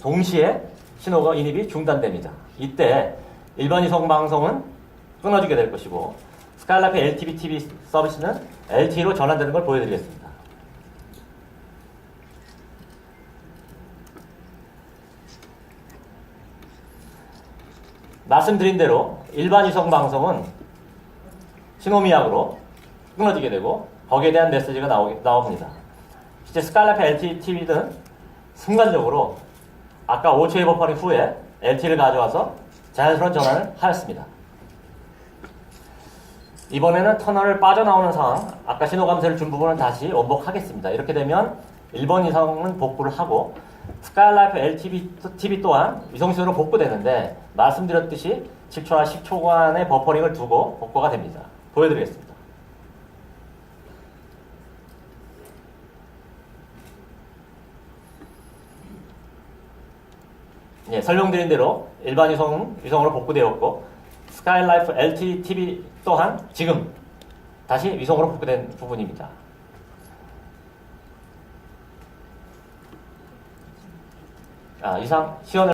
동시에 신호가 인입이 중단됩니다. 이때 일반 위성 방송은 끊어지게 될 것이고 스카이라이프 LTV TV 서비스는 LTE로 전환되는 걸 보여드리겠습니다. 말씀드린 대로 일반 위성 방송은 신호미약으로 끊어지게 되고 거기에 대한 메시지가 나오, 나옵니다. 실제 스칼라프 LTE TV는 순간적으로 아까 5초의 버퍼링 후에 LTE를 가져와서 자연스러운 전환을 하였습니다. 이번에는 터널을 빠져나오는 상황, 아까 신호 감소를 준 부분은 다시 원복하겠습니다. 이렇게 되면 1번 이상은 복구를 하고 스카이라이프 LTV TV 또한 위성신호로 복구되는데 말씀드렸듯이 7초와 10초간의 버퍼링을 두고 복구가 됩니다. 보여드리겠습니다. 예, 설명드린 대로 일반 위성, 위성으로 복구되었고 스카이라이프 LTE TV 또한 지금 다시 위성으로 복구된 부분입니다. 아, 이상 시연을